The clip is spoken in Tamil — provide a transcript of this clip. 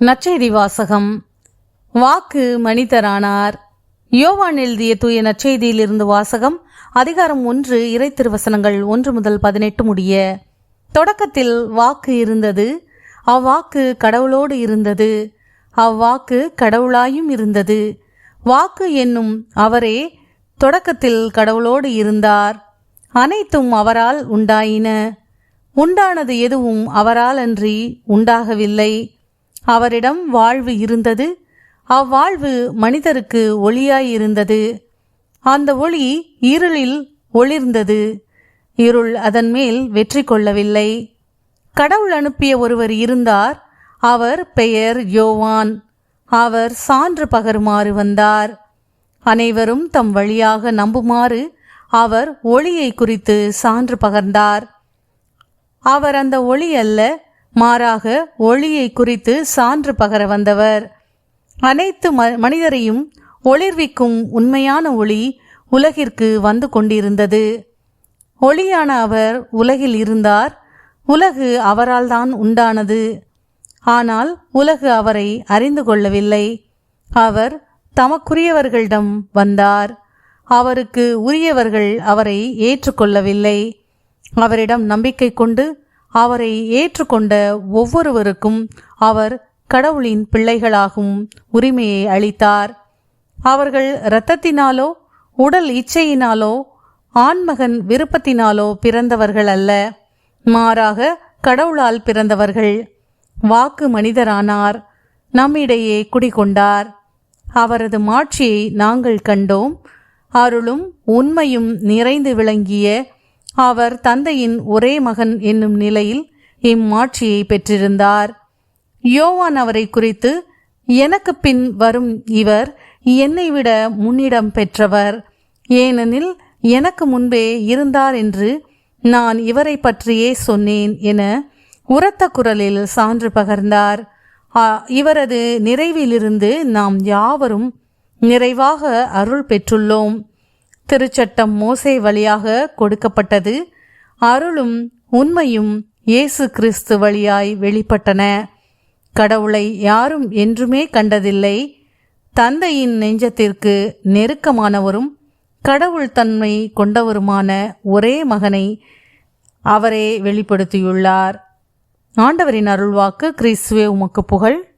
நச்செய்தி வாசகம் வாக்கு மனிதரானார். யோவான் எழுதிய தூய நற்செய்தியிலிருந்து வாசகம் அதிகாரம் ஒன்று இறை திருவசனங்கள் ஒன்று முதல் பதினெட்டு முடிய. தொடக்கத்தில் வாக்கு இருந்தது அவ்வாக்கு கடவுளோடு இருந்தது அவ்வாக்கு கடவுளாயும் இருந்தது. வாக்கு என்னும் அவரே தொடக்கத்தில் கடவுளோடு இருந்தார். அனைத்தும் அவரால் உண்டாயின. உண்டானது எதுவும் அவரால் அன்றி உண்டாகவில்லை. அவரிடம் வாழ்வு இருந்தது. அவ்வாழ்வு மனிதருக்கு ஒளியாயிருந்தது. அந்த ஒளி இருளில் ஒளிர்ந்தது. இருள் அதன் மேல் வெற்றி கொள்ளவில்லை. கடவுள் அனுப்பிய ஒருவர் இருந்தார். அவர் பெயர் யோவான். அவர் சான்று பகருமாறு வந்தார். அனைவரும் தம் வழியாக நம்புமாறு அவர் ஒளியை குறித்து சான்று பகர்ந்தார். அவர் அந்த ஒளி அல்ல மாறாக ஒளியை குறித்து சான்று பகர வந்தவர். அனைத்து ம மனிதரையும் ஒளிர்விக்கும் உண்மையான ஒளி உலகிற்கு வந்து கொண்டிருந்தது. ஒளியான அவர் உலகில் இருந்தார். உலகு அவரால் தான் உண்டானது. ஆனால் உலகு அவரை அறிந்து கொள்ளவில்லை. அவர் தமக்குரியவர்களிடம் வந்தார். அவருக்கு உரியவர்கள் அவரை ஏற்றுக்கொள்ளவில்லை. அவரிடம் நம்பிக்கை கொண்டு அவரை ஏற்றுக்கொண்ட ஒவ்வொருவருக்கும் அவர் கடவுளின் பிள்ளைகளாகும் உரிமையை அளித்தார். அவர்கள் இரத்தத்தினாலோ உடல் இச்சையினாலோ ஆண்மகன் விருப்பத்தினாலோ பிறந்தவர்கள் அல்ல. மாறாக கடவுளால் பிறந்தவர்கள். வாக்கு மனிதரானார். நம்மிடையே குடிகொண்டார். அவரது மாட்சியை நாங்கள் கண்டோம். அருளும் உண்மையும் நிறைந்து விளங்கிய அவர் தந்தையின் ஒரே மகன் என்னும் நிலையில் இம்மாட்சியை பெற்றிருந்தார். யோவான் அவரை குறித்து எனக்கு பின் வரும் இவர் என்னை விட முன்னிடம் பெற்றவர். ஏனெனில் எனக்கு முன்பே இருந்தார் என்று நான் இவரை பற்றியே சொன்னேன் என உரத்த குரலில் சான்று பகர்ந்தார். இவரது நிறைவிலிருந்து நாம் யாவரும் நிறைவாக அருள் பெற்றுள்ளோம். திருச்சட்டம் மோசை வழியாக கொடுக்கப்பட்டது. அருளும் உண்மையும் இயேசு கிறிஸ்து வழியாய் வெளிப்பட்டன. கடவுளை யாரும் என்றுமே கண்டதில்லை. தந்தையின் நெஞ்சத்திற்கு நெருக்கமானவரும் கடவுள் தன்மை கொண்டவருமான ஒரே மகனை அவரே வெளிப்படுத்தியுள்ளார். ஆண்டவரின் அருள்வாக்கு கிறிஸ்துவே உமக்கு புகழ்.